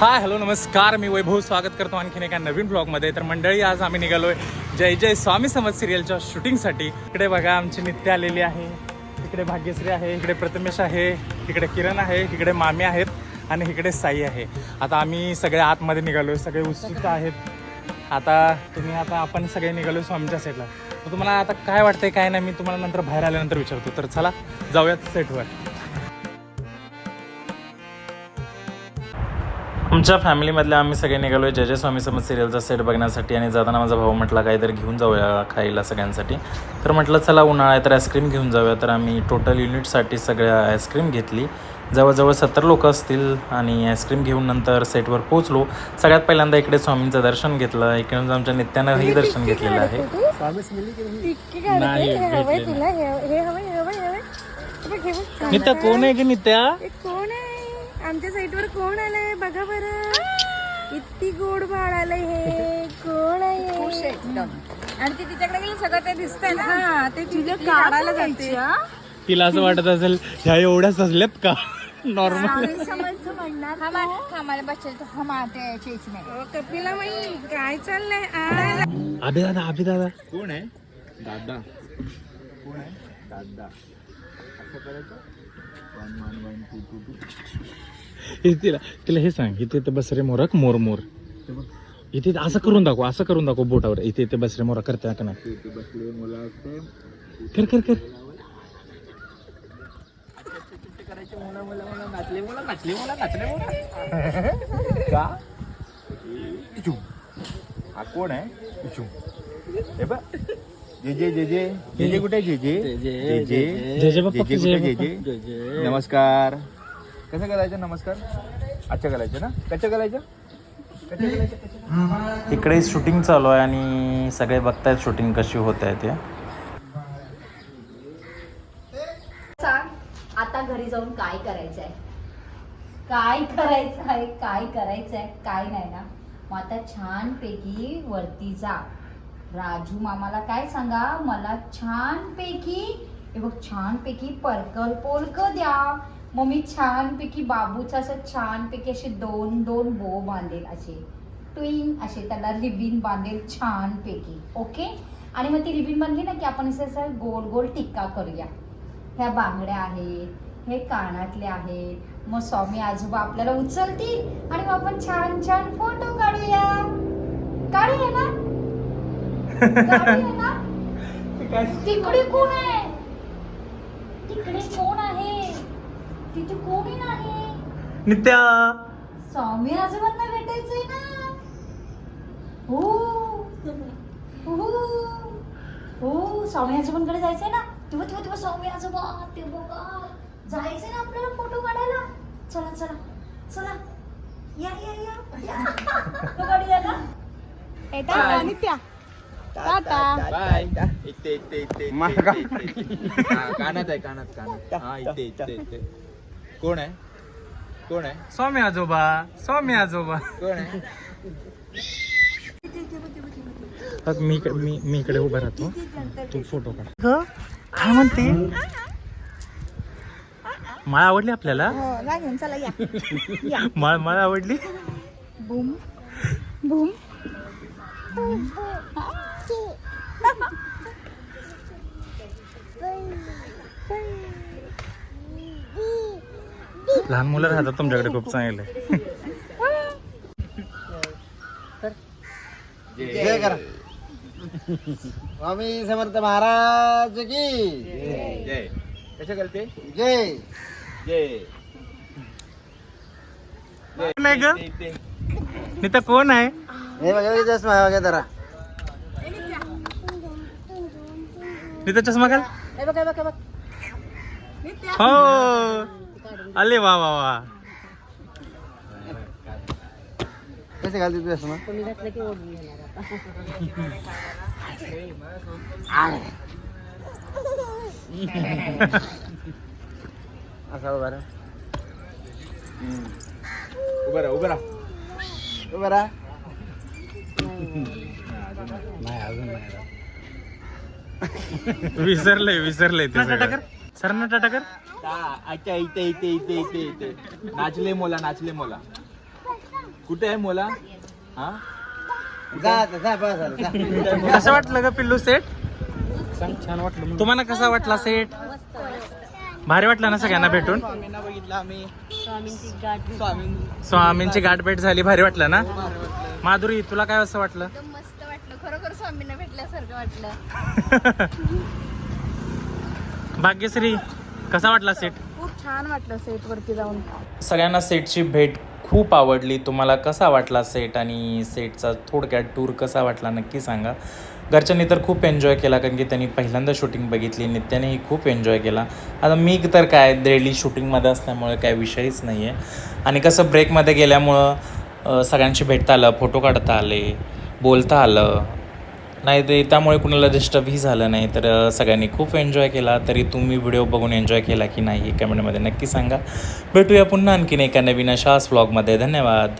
Hi hello नमस्कार. मी वैभव स्वागत करतो आणखीन एका नवीन ब्लॉगमध्ये तर मंडळी आज आम्ही निघालोय जय जय स्वामी समज सिरियलच्या शूटिंगसाठी इकडे बघा आमची नित्य आलेली आहे. इकडे भाग्यश्री आहे इकडे प्रथमेश आहे इकडे किरण आहे इकडे मामी आहेत आणि इकडे साई आहे. आता आम्ही सगळे आतमध्ये निघालोय सगळे उत्सुक आहेत. आता तुम्ही आता आपण सगळे निघालो स्वामीच्या सेटला तर तुम्हाला आता काय वाटतंय काय नाही मी तुम्हाला नंतर बाहेर आल्यानंतर विचारतो. तर चला जाऊयात सेटवर आमच्या फॅमिलीमधल्या आम्ही सगळे निघालो आहे जय जय स्वामी समज सिरियलचा सेट बघण्यासाठी आणि जाताना माझा भाऊ म्हटला काहीतरी घेऊन जाऊया खायला सगळ्यांसाठी. तर म्हटलं चला उन्हाळा आहे तर आईस्क्रीम घेऊन जाऊया. तर आम्ही टोटल युनिटसाठी सगळ्या आईस्क्रीम घेतली. जवळजवळ सत्तर लोक असतील आणि आईस्क्रीम घेऊन नंतर सेटवर पोहोचलो. सगळ्यात पहिल्यांदा इकडे स्वामींचं दर्शन घेतलं. इकडून आमच्या नित्यानंही दर्शन घेतलेलं आहे. नित्या कोण आहे की नित्या? कोण आहे? आमच्या साईटवर कोण आलंय? बघा बरं. किती गोड बाळ आलंय हे. कोण आहे? आणि ते तिच्याकडे गेलं सगळं ते दिसतंय ना. हा ते तुझ्या काढायला जाते. तिला असं वाटत असेल ह्या एवढ्या सजल्यात का? नॉर्मल कपिला माई काय चाललंय. अभि दादा अभि दादा. कोण आहे? दादा. कोण आहे? दादा. असं करायचं? हे तिला तिला हे सांग इथे इथे बसरे मोरक मोर मोर. इथे असं करून दाखव असं करून दाखव बोटावर. इथे इथे बसरे मोरा करते का नाही कर कर कर. कोण आहे? जे जे जे जे जे जे कुठे जे जे जे जे जय जय बाप्पा जे कुठे जे जे नमस्कार. कसं करायचं? नमस्कार. अच्छा करायचं ना? कच्चं करायचं? कच्चं करायचं इकडे शूटिंग चालू आहे आणि सगळे बघतायत शूटिंग कशी होत आहे ते. सांग आता घरी जाऊन काय करायचंय? काय करायचं आहे काय करायचंय? काय नाही ना? मग आता छानपैकी वरती जा. राजू मामाला काय सांगा? मला छानपैकी हे बघ छानपैकी पर्कल पोलक द्या. मग मी छानपैकी बाबूचं असं छानपैकी असे दोन दोन बो बांधेल असे. ट्विंग असे त्याला रिबिन बांधेल छानपैकी ओके? आणि मग ती रिबिन बांधली ना की आपण असं असं गोल गोल टिक्का करूया. ह्या बांगड्या आहेत हे कानातले आहेत. मग स्वामी आजोबा आपल्याला उचलतील आणि मग आपण छान छान फोटो काढूया. काढूया ना? काढूया ना तिकडे कोण आहे? तिकडे कोण आहे? तिथे कोणी नाही. नित्या. स्वामी आजोबांना भेटायचंय ना. हो. हो. हो. स्वामी आजोबांकडे जायचंय ना. तेव्हा तेव्हा तेव्हा स्वामी आजोबा ते बघा. जायचंय ना आपल्याला फोटो काढायला. चला चला. चला. या या या. या फोटो काढूया ना. टाटा, नित्या? टाटा बाय इथे इथे इथे इथे, इथे, इथे. हा, कानात आहे कानात कानात. हा इथे इथे इथे कोण आहे? कोण आहे? स्वामी आजोबा. स्वामी आजोबा. कोण आहे? मी इकडे- मी मी इकडे उभा राहतो. तू फोटो काढ. काय म्हणते? माळ आवडली आपल्याला? हो घेऊन चला या. माळ माळ आवडली? बूम. बूम. लहान मुलं राहतात तुमच्याकडे खूप चांगले. जय. करा. स्वामी समर्थ महाराज की. जय. कशा करते? जय. जय. नाही ग. इथे नित्या कोण आहे? हे बघा चष्मा बघा जरा. नित्या चष्मा घाल हे बघ हे बघ हे बघ. हो. अरे वा वा वा. कसे घालते तू चष्मा? असा उभा राहा. उभं राहा उभं राहा. उभा राहा. विसरलंय विसरलंय ते सगळं. सरांना टाटा कर ता- अच्छा इथे इथे इथे इथे इथे. नाचले मोला नाचले मोला. कुठे आहे मोला? हा? जा आता, जा बस झालं, जा. कसं वाटलं ग पिल्लू सेट? छान वाटलं तुम्हाला कसा वाटला सेट? भारी वाटलं ना सगळ्यांना भेटून? स्वामींची गाठ भेट झाली भारी वाटलं ना? माधुरी तुला काय असं वाटलं? मस्त. वाटलं खरोखर स्वामींना भेटल्यासारखं वाटलं. भाग्यश्री कसा वाटला सेट खूप छान वाटलं सेट वरती जाऊन. सगळ्यांना सेटची भेट खूप आवडली. तुम्हाला कसा वाटला सेट आणि सेटचा थोडक्यात टूर कसा वाटला नक्की सांगा. घरच्यांनी तर खूप एन्जॉय केला कारण की त्यांनी पहिल्यांदा शूटिंग बघितली नित्यानेही खूप एन्जॉय केला. आता मी तर काय डेली शूटिंगमध्ये असल्यामुळे काय विषयच नाही आहे आणि कसं ब्रेकमध्ये गेल्यामुळं सगळ्यांशी भेटता आलं फोटो काढता आले बोलता आलं. नाही ते त्यामुळे कुणाला डिस्टर्बही झालं नाही. तर सगळ्यांनी खूप एन्जॉय केला. तरी तुम्ही व्हिडिओ बघून एन्जॉय केला की नाही कमेंटमध्ये नक्की सांगा. भेटूया पुन्हा आणखीन एका नवीन अशाच व्लॉगमध्ये धन्यवाद.